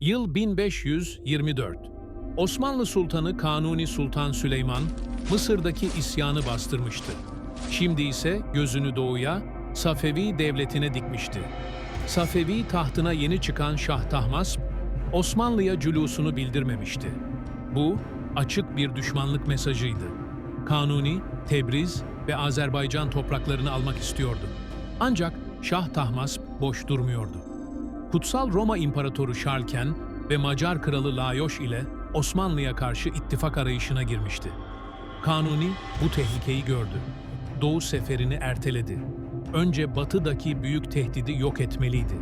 Yıl 1524. Osmanlı Sultanı Kanuni Sultan Süleyman, Mısır'daki isyanı bastırmıştı. Şimdi ise gözünü doğuya, Safevi devletine dikmişti. Safevi tahtına yeni çıkan Şah Tahmasp, Osmanlı'ya cülusunu bildirmemişti. Bu, açık bir düşmanlık mesajıydı. Kanuni, Tebriz ve Azerbaycan topraklarını almak istiyordu. Ancak Şah Tahmasp boş durmuyordu. Kutsal Roma İmparatoru Şarlken ve Macar Kralı Lajos ile Osmanlı'ya karşı ittifak arayışına girmişti. Kanuni bu tehlikeyi gördü. Doğu seferini erteledi. Önce batıdaki büyük tehdidi yok etmeliydi.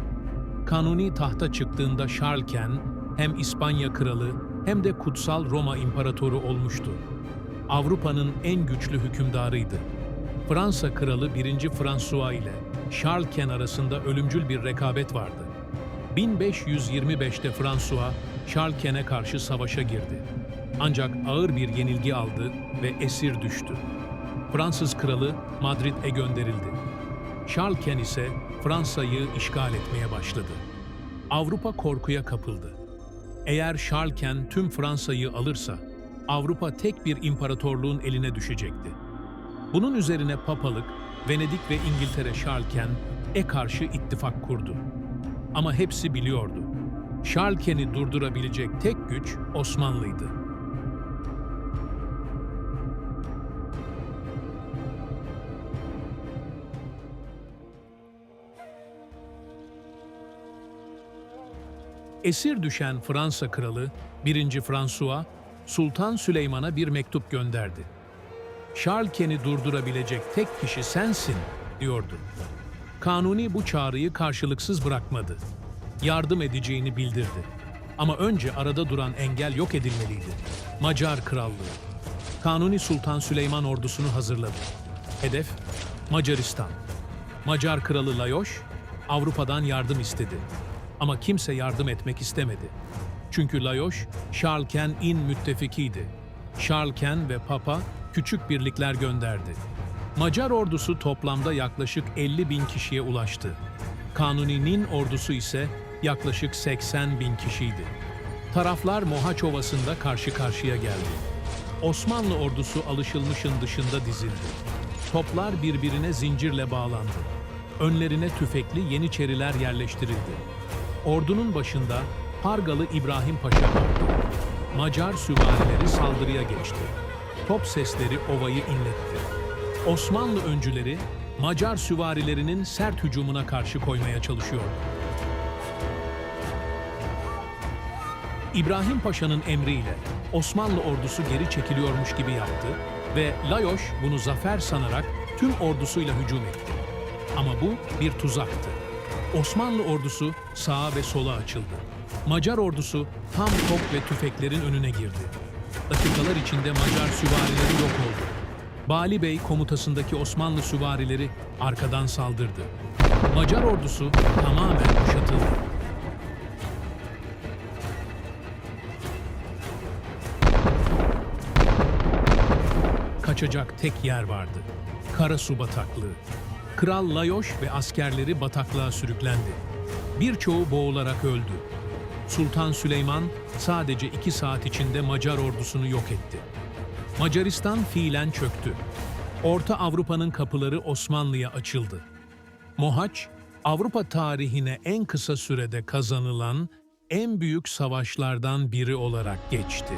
Kanuni tahta çıktığında Şarlken hem İspanya kralı hem de Kutsal Roma İmparatoru olmuştu. Avrupa'nın en güçlü hükümdarıydı. Fransa kralı 1. François ile Şarlken arasında ölümcül bir rekabet vardı. 1525'te François, Şarlken'e karşı savaşa girdi. Ancak ağır bir yenilgi aldı ve esir düştü. Fransız kralı Madrid'e gönderildi. Şarlken ise Fransa'yı işgal etmeye başladı. Avrupa korkuya kapıldı. Eğer Şarlken tüm Fransa'yı alırsa, Avrupa tek bir imparatorluğun eline düşecekti. Bunun üzerine papalık, Venedik ve İngiltere Şarlken'e karşı ittifak kurdu. Ama hepsi biliyordu. Şarlken'i durdurabilecek tek güç Osmanlı'ydı. Esir düşen Fransa kralı 1. François, Sultan Süleyman'a bir mektup gönderdi. Şarlken'i durdurabilecek tek kişi sensin, diyordu. Kanuni bu çağrıyı karşılıksız bırakmadı. Yardım edeceğini bildirdi. Ama önce arada duran engel yok edilmeliydi. Macar Krallığı. Kanuni Sultan Süleyman ordusunu hazırladı. Hedef Macaristan. Macar Kralı Lajos Avrupa'dan yardım istedi. Ama kimse yardım etmek istemedi. Çünkü Lajos, Şarlken-in müttefikiydi. Şarlken ve Papa küçük birlikler gönderdi. Macar ordusu toplamda yaklaşık 50 bin kişiye ulaştı. Kanuni'nin ordusu ise yaklaşık 80 bin kişiydi. Taraflar Mohaç Ovası'nda karşı karşıya geldi. Osmanlı ordusu alışılmışın dışında dizildi. Toplar birbirine zincirle bağlandı. Önlerine tüfekli yeniçeriler yerleştirildi. Ordunun başında Pargalı İbrahim Paşa vardı. Macar süvarileri saldırıya geçti. Top sesleri ovayı inletti. Osmanlı öncüleri Macar süvarilerinin sert hücumuna karşı koymaya çalışıyordu. İbrahim Paşa'nın emriyle Osmanlı ordusu geri çekiliyormuş gibi yaptı ve Lajos bunu zafer sanarak tüm ordusuyla hücum etti. Ama bu bir tuzaktı. Osmanlı ordusu sağa ve sola açıldı. Macar ordusu tam top ve tüfeklerin önüne girdi. Dakikalar içinde Macar süvarileri yok oldu. Bali Bey komutasındaki Osmanlı süvarileri arkadan saldırdı. Macar ordusu tamamen kuşatıldı. Kaçacak tek yer vardı. Karasu bataklığı. Kral Lajos ve askerleri bataklığa sürüklendi. Birçoğu boğularak öldü. Sultan Süleyman sadece iki saat içinde Macar ordusunu yok etti. Macaristan fiilen çöktü. Orta Avrupa'nın kapıları Osmanlı'ya açıldı. Mohaç, Avrupa tarihine en kısa sürede kazanılan en büyük savaşlardan biri olarak geçti.